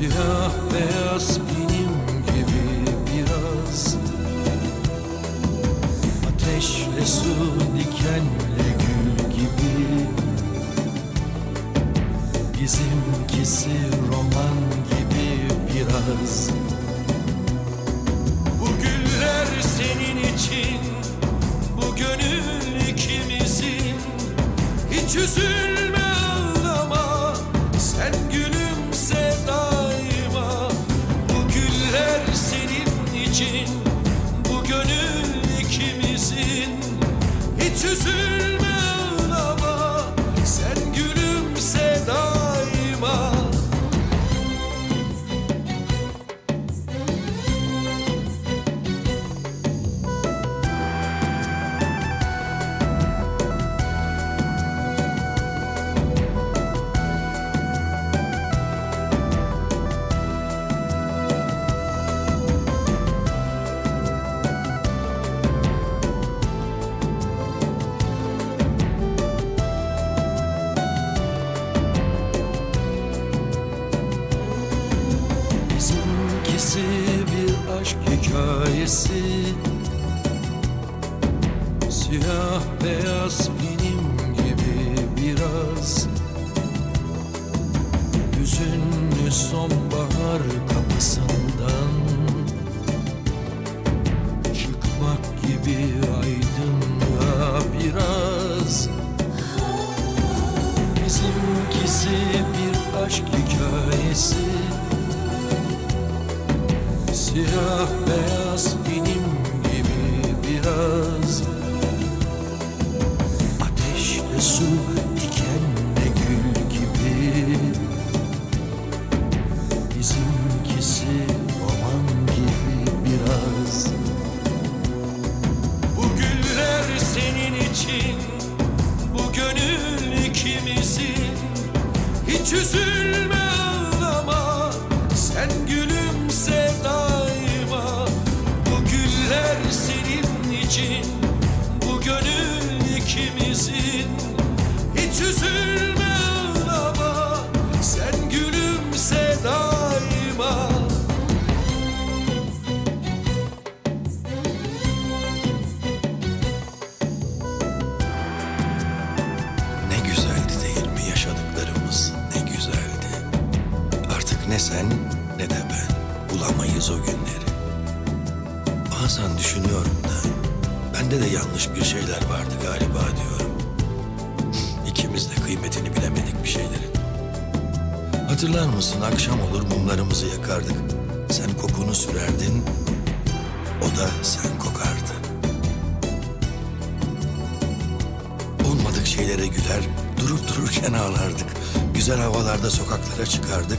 Siyah beyaz benim gibi biraz. Ateşle su dikenle gül gibi. Bizimkisi roman aşk hikayesi. Siyah beyaz benim gibi biraz. Hüzünlü sonbahar kapısından Çıkmak gibi beyaz benim gibi biraz. Ateşle su dikenle gül gibi. Bizimkisi roman gibi biraz. Bu güller senin için Bu gönül ikimizin. Hiç üzülme sen ne de ben bulamayız o günleri. Bazen düşünüyorum da bende de yanlış bir şeyler vardı galiba diyorum. İkimiz de kıymetini bilemedik bir şeylerin. Hatırlar mısın akşam olur mumlarımızı yakardık. Sen kokunu sürerdin, o da sen kokardı. Olmadık şeylere güler, durup dururken ağlardık. Güzel havalarda sokaklara çıkardık.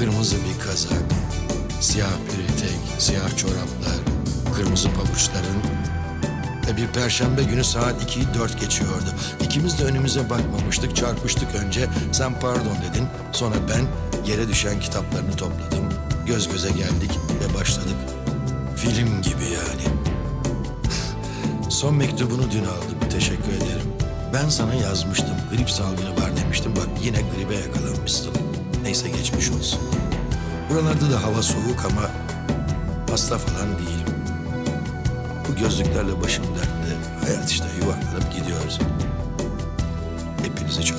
Kırmızı bir kazak, siyah bir etek, siyah çoraplar, kırmızı pabuçların ve bir perşembe günü saat 2'yi 4 geçiyordu. İkimiz de önümüze bakmamıştık, çarpıştık önce. Sen pardon dedin, sonra ben yere düşen kitaplarını topladım. göz göze geldik ve başladık. Film gibi yani. Son mektubunu dün aldım. Teşekkür ederim. Ben sana yazmıştım. Grip salgını var demiştim. Bak yine gribe yakalanmışsın. Neyse geçmiş olsun. Buralarda da hava soğuk ama hasta falan değilim. Bu gözlüklerle başım dertte. Hayat işte yuvarlanıp gidiyoruz. Hepinizi çok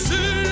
yüzün.